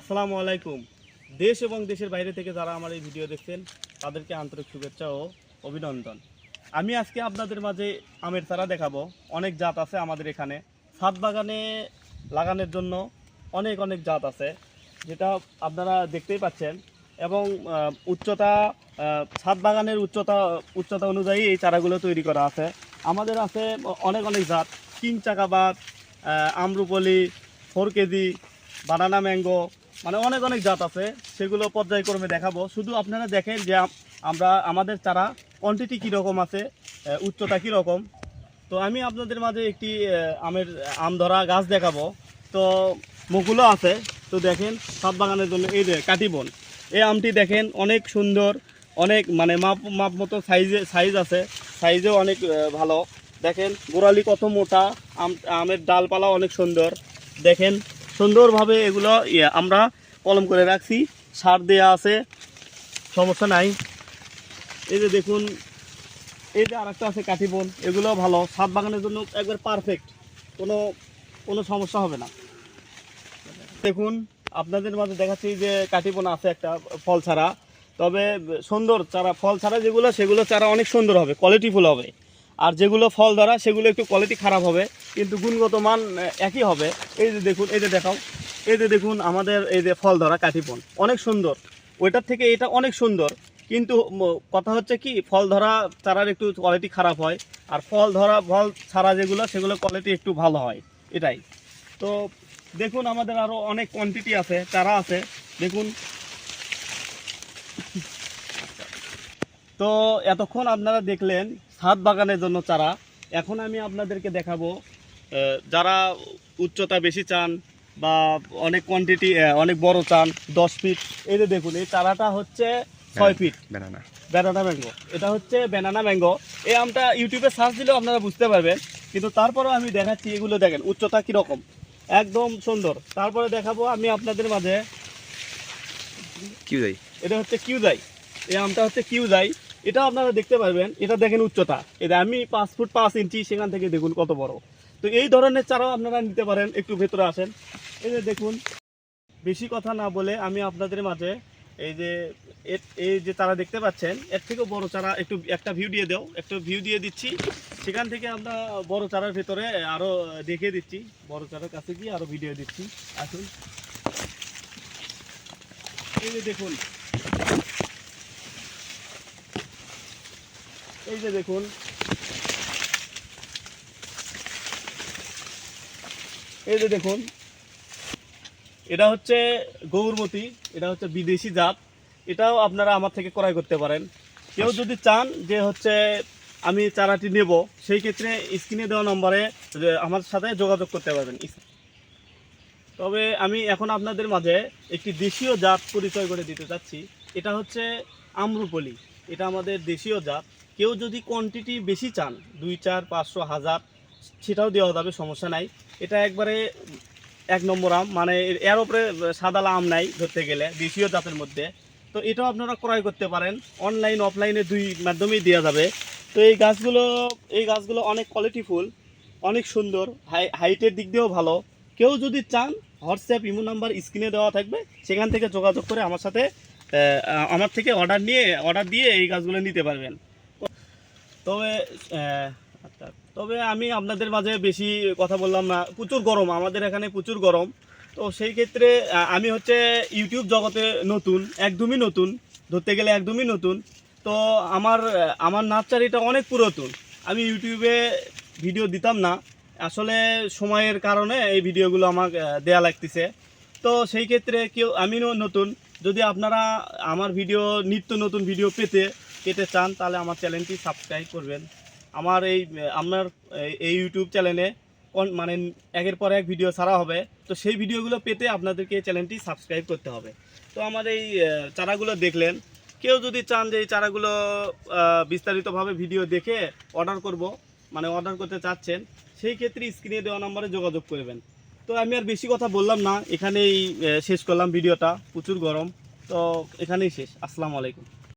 আসসালামু আলাইকুম। দেশ এবং দেশের বাইরে থেকে যারা আমার এই ভিডিও দেখছেন, তাদেরকে আন্তরিক শুভেচ্ছা ও অভিনন্দন। আমি আজকে আপনাদের মাঝে আমের চারা দেখাবো। অনেক জাত আছে আমাদের এখানে। ছাদ বাগানে লাগানোর জন্য অনেক অনেক জাত আছে, যেটা আপনারা দেখতেই পাচ্ছেন। এবং উচ্চতা ছাদ বাগানের উচ্চতা উচ্চতা অনুযায়ী এই চারাগুলো তৈরি করা আছে। আমাদের আছে অনেক অনেক জাত। King চাকাবাদ Amrapali four KG banana mango মানে অনেক অনেক জাত আছে, সেগুলো পর্যায়ক্রমে দেখাবো। শুধু আপনারা দেখেন যে আম- আমরা, আমাদের চারা কোয়ান্টিটি কীরকম আছে উচ্চতা কীরকম। তো আমি আপনাদের মাঝে একটি আমের, আম ধরা গাছ দেখাবো। তো মুকুলও আছে, তো দেখেন সাত বাগানের জন্য এই যে কাটিবন এই আমটি দেখেন অনেক সুন্দর, অনেক মানে মাপ মাপ মতো সাইজে, সাইজ আছে, সাইজেও অনেক ভালো। দেখেন গোড়ালি কত মোটা, আম আমের ডালপালা অনেক সুন্দর। দেখেন সুন্দরভাবে এগুলো ইয়ে, আমরা কলম করে রাখছি। সার দেয়া আছে সমস্যা নাই। এই যে দেখুন এই যে আরেকটা আছে কাঠি কাঠিবন এগুলো ভালো। ছাদ বাগানের জন্য একবার পারফেক্ট কোনো কোনো সমস্যা হবে না। দেখুন আপনাদের মাঝে দেখাচ্ছি যে কাঠিবন আছে একটা ফল ছাড়া। তবে সুন্দর চারা ফল ছাড়া যেগুলো সেগুলো চারা অনেক সুন্দর হবে কোয়ালিটিফুল হবে। আর যেগুলো ফল ধরা, সেগুলো একটু কোয়ালিটি খারাপ হবে, কিন্তু গুণগত মান একই হবে। এই যে দেখুন, এই যে দেখাও, এই যে দেখুন আমাদের এই যে ফল ধরা কাঠিপন অনেক সুন্দর। ওইটার থেকে এটা অনেক সুন্দর, কিন্তু কথা হচ্ছে কি, ফল ধরা চারার একটু কোয়ালিটি খারাপ হয়, আর ফল ধরা, ফল ছাড়া যেগুলো, সেগুলো কোয়ালিটি একটু ভালো হয়, এটাই। তো দেখুন আমাদের আরও অনেক কোয়ান্টিটি আছে, চারা আছে। দেখুন তো এতক্ষণ আপনারা দেখলেন ছাদ বাগানের জন্য চারা। এখন আমি আপনাদেরকে দেখাবো যারা উচ্চতা বেশি চান বা অনেক কোয়ান্টিটি অনেক বড় চান দশ ফিট এই যে দেখুন এই চারাটা হচ্ছে ছয় ফিট ব্যানানা ব্যানানা ম্যাঙ্গো এটা হচ্ছে ব্যানানা ম্যাঙ্গো এই আমটা ইউটিউবে সার্চ দিলেও আপনারা বুঝতে পারবেন। কিন্তু তারপরেও আমি দেখাচ্ছি এগুলো দেখেন উচ্চতা কীরকম। একদম সুন্দর। তারপরে দেখাবো আমি আপনাদের মাঝে কি যাই এটা হচ্ছে কিউজাই। এই আমটা হচ্ছে কিউ কিউজাই। এটা আপনারা দেখতে পারবেন। এটা দেখেন উচ্চতা। এটা আমি পাঁচ ফুট পাঁচ ইঞ্চি সেখান থেকে দেখুন কত বড়। তো এই ধরনের চারাও আপনারা নিতে পারেন, একটু ভেতরে আসেন। এই যে দেখুন, বেশি কথা না বলে আমি আপনাদের মাঝে এই যে এই যে তারা দেখতে পাচ্ছেন, এর থেকেও বড় চারা একটু, একটা ভিউ দিয়ে দাও। একটু ভিউ দিয়ে দিচ্ছি। সেখান থেকে আমরা বড় চারার ভেতরে আরও দেখিয়ে দিচ্ছি। বড় চারার কাছে গিয়ে আরও ভিডিও দিচ্ছি। আসুন। এই যে দেখুন এই যে দেখুন। এই যে দেখুন। এটা হচ্ছে গৌরমতি এটা হচ্ছে বিদেশি জাত। এটাও আপনারা আমার থেকে ক্রয় করতে পারেন। কেউ যদি চান যে হচ্ছে আমি চারাটি নেব সেই ক্ষেত্রে স্ক্রিনে দেওয়া নম্বরে আমার সাথে যোগাযোগ করতে পারবেন। তবে আমি এখন আপনাদের মাঝে একটি দেশীয় জাত পরিচয় করে দিতে চাচ্ছি। এটা হচ্ছে আম্রপলি। এটা আমাদের দেশীয় জাত। কেউ যদি কোয়ান্টিটি বেশি চান, দুই, চার, পাঁচশো, হাজার, সেটাও দেওয়া যাবে, সমস্যা নাই। এটা একবারে এক নম্বর আম মানে এর- ওপরে উপরে সাদা আম নাই ধরতে গেলে, দেশীয় জাতের মধ্যে। তো এটাও আপনারা ক্রয় করতে পারেন অনলাইন অফলাইনে দুই মাধ্যমেই দেওয়া যাবে। তো এই গাছগুলো এই গাছগুলো অনেক কোয়ালিটিফুল অনেক সুন্দর, হাই হাইটের দিক দিয়েও ভালো। কেউ যদি চান, হোয়াটসঅ্যাপ, ইমো নাম্বার, স্ক্রিনে দেওয়া থাকবে, সেখান থেকে যোগাযোগ করে আমার সাথে আমার থেকে অর্ডার নিয়ে অর্ডার দিয়ে এই গাছগুলো নিতে পারবেন। তবে আচ্ছা তবে আমি আপনাদের মাঝে বেশি কথা বললাম না। প্রচুর গরম, আমাদের এখানে প্রচুর গরম। তো সেই ক্ষেত্রে আমি হচ্ছে ইউটিউব জগতে নতুন, একদমই নতুন, ধরতে গেলে একদমই নতুন। তো আমার আমার নার্সারিটা অনেক পুরাতন। আমি ইউটিউবে ভিডিও দিতাম না। আসলে সময়ের কারণে এই ভিডিওগুলো আমাকে দেয়া লাগতেছে। তো সেই ক্ষেত্রে কেউ, আমিও নতুন। যদি আপনারা আমার ভিডিও, নিত্য নতুন ভিডিও পেতে পেতে চান, তাহলে আমার চ্যানেলটি সাবস্ক্রাইব করবেন। আমার এই, আমার এই- ইউটিউব চ্যানেলে মানে একের পর এক ভিডিও ছাড়া হবে। তো সেই ভিডিওগুলো পেতে আপনাদেরকে এই চ্যানেলটি সাবস্ক্রাইব করতে হবে। তো আমার এই চারাগুলো দেখলেন। কেউ যদি চান যে এই চারাগুলো বিস্তারিতভাবে ভিডিও দেখে অর্ডার করব মানে অর্ডার করতে চাচ্ছেন, সেই ক্ষেত্রে স্ক্রিনে দেওয়া নম্বরে যোগাযোগ করবেন। তো আমি আর বেশি কথা বললাম না, এখানেই শেষ করলাম ভিডিওটা, প্রচুর গরম। তো এখানেই শেষ। আসসালামু আলাইকুম।